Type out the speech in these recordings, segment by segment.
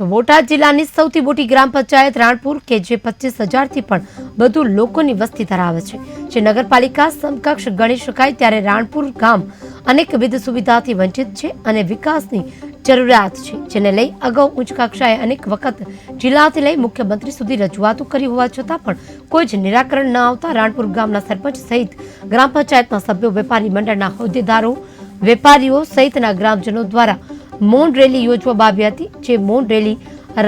તો બોટાદ જિલ્લાની સૌથી મોટી ગ્રામ પંચાયત રાણપુર, કે જે પચીસ હજારથી પણ વધુ લોકોની વસ્તી ધરાવે છે. જે નગરપાલિકા સમકક્ષ ગણી શકાય ત્યારે રાણપુર ગામ અનેકવિધ સુવિધાથી વંચિત છે અને વિકાસની જરૂરિયાત છે, જેને લઈ અગાઉ ઉચ્ચ કક્ષાએ અનેક વખત જિલ્લાથી લઈ મુખ્યમંત્રી સુધી રજૂઆતો કરી હોવા છતાં પણ કોઈ જ નિરાકરણ ન આવતા રાણપુર ગામના સરપંચ સહિત ગ્રામ પંચાયતના સભ્યો, વેપારી મંડળના હોદ્દેદારો, વેપારીઓ સહિતના ગ્રામજનો દ્વારા મૌન રેલી યોજવામાં આવી હતી, જે મૌન રેલી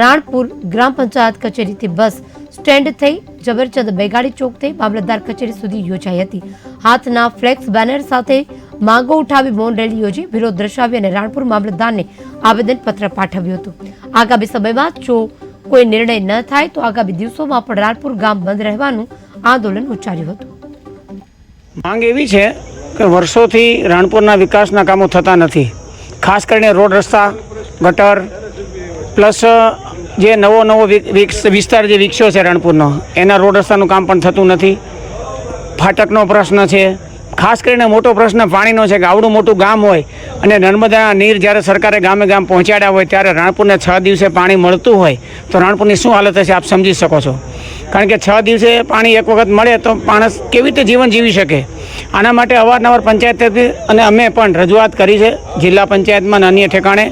રાણપુર ગ્રામ પંચાયત કચેરીથી બસ સ્ટેન્ડ થઈ જબરચંદ બેગાડી ચોક થઈ મામલતદાર કચેરી સુધી યોજાઈ હતી. હાથના ફ્લેક્સ બેનર સાથે માંગો ઉઠાવી મૌન રેલી યોજી વિરોધ દર્શાવી અને રાણપુર મામલતદારને આવેદનપત્ર પાઠવ્યું હતું. આગામી સમયમાં જો કોઈ નિર્ણય ન થાય, તો આગામી દિવસોમાં પણ રાણપુર ગામ બંધ રહેવાનું આંદોલન ઉચ્ચાર્યું હતું. માંગ એવી છે કે વર્ષોથી રાણપુરના વિકાસના કામો થતા નથી. ખાસ કરીને રોડ રસ્તા, ગટર, પ્લસ જે નવો નવો વિસ્તાર જે વિકસ્યો છે રણપુરનો, એના રોડ રસ્તાનું કામ પણ થતું નથી. ફાટકનો પ્રશ્ન છે. ખાસ કરીને મોટો પ્રશ્ન પાણીનો છે કે આવડું મોટું ગામ હોય અને નર્મદાના નીર જ્યારે સરકારે ગામે ગામ પહોંચાડ્યા હોય ત્યારે રાણપુરને છ દિવસે પાણી મળતું હોય, તો રાણપુરની શું હાલત હશે આપ સમજી શકો છો. કારણ કે છ દિવસે પાણી એક વખત મળે તો માણસ કેવી રીતે જીવન જીવી શકે? આના માટે અવારનવાર પંચાયત તરફથી અને અમે પણ રજૂઆત કરી છે, જિલ્લા પંચાયતમાં અને અન્ય ઠેકાણે.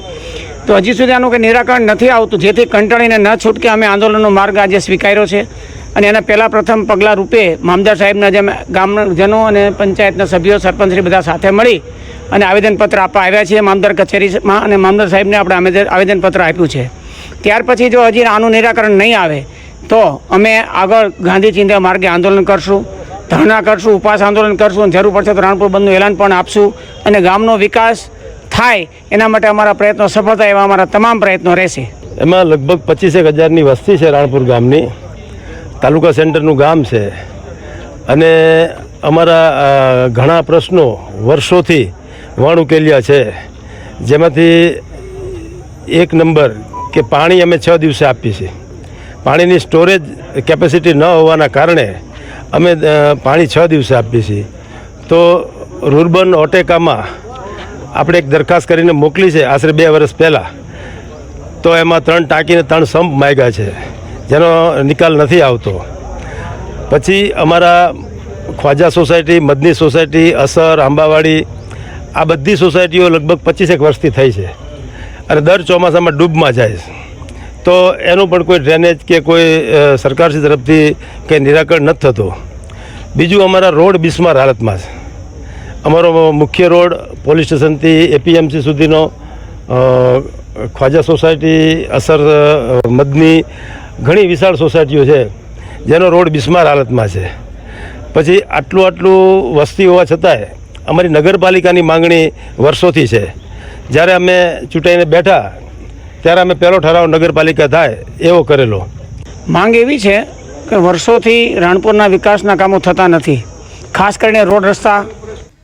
તો હજી સુધી આનું કંઈ નિરાકરણ નથી આવતું, જેથી કંટાળીને ન છૂટકે અમે આંદોલનનો માર્ગ આજે સ્વીકાર્યો છે. અને એના પહેલાં પ્રથમ પગલાં રૂપે મામદાર સાહેબના જેમ ગામજનો અને પંચાયતના સભ્યો, સરપંચશ્રી બધા સાથે મળી અને આવેદનપત્ર આપવા આવ્યા છીએ મામદાર કચેરીમાં અને મામદાર સાહેબને આપણે આવેદનપત્ર આપ્યું છે. ત્યાર પછી જો હજી આનું નિરાકરણ નહીં આવે, તો અમે આગળ ગાંધી ચિંતા માર્ગે આંદોલન કરશું. ધરણા કરશું, ઉપવાસ આંદોલન કરશું અને જરૂર પડશે તો રાણપુર બંધનું એલાન પણ આપશું અને ગામનો વિકાસ થાય એના માટે અમારા પ્રયત્નો સફળ થાય એવા અમારા તમામ પ્રયત્નો રહેશે. એમાં લગભગ પચીસેક હજારની વસ્તી છે રાણપુર ગામની. તાલુકા સેન્ટરનું ગામ છે. અને અમારા ઘણા પ્રશ્નો વર્ષોથી વણ ઉકેલ્યા છે. જેમાંથી એક નંબર કે પાણી અમે છ દિવસે આપીએ છીએ. પાણીની સ્ટોરેજ કેપેસિટી ન હોવાના કારણે અમે પાણી છ દિવસે આપીએ છીએ. તો રૂરબન ઓટેકામાં આપણે એક દરખાસ્ત કરીને મોકલી છે, આશરે બે વર્ષ પહેલાં. તો એમાં ત્રણ ટાંકીને ત્રણ સંપ માગ્યા છે, જેનો નિકાલ નથી આવતો. પછી અમારા ખ્વાજા સોસાયટી, મદની સોસાયટી, અસર, આંબાવાડી, આ બધી સોસાયટીઓ લગભગ પચીસેક વર્ષથી થઈ છે. અને દર ચોમાસામાં ડૂબમાં જાય છે. તો એનું પણ કોઈ ડ્રેનેજ કે કોઈ સરકારશ્રી તરફથી કંઈ નિરાકરણ નથી થતું. બીજું અમારા રોડ બિસ્માર હાલતમાં છે. અમારો મુખ્ય રોડ પોલીસ સ્ટેશનથી એપીએમસી સુધીનો ખ્વાજા સોસાયટી, અસર મદની, ઘણી વિશાળ સોસાયટીઓ છે. જેનો રોડ બિસ્માર હાલતમાં છે. પછી આટલું આટલું વસ્તી હોવા છતાંય અમારી નગરપાલિકાની માંગણી વર્ષોથી છે. જ્યારે અમે ચૂંટાઈને બેઠા ત્યારે અમે પહેલો ઠરાવ નગરપાલિકા થાય એવો કરેલો. માંગ એવી છે કે વર્ષોથી રાણપુરના વિકાસના કામો થતા નથી. ખાસ કરીને રોડ રસ્તા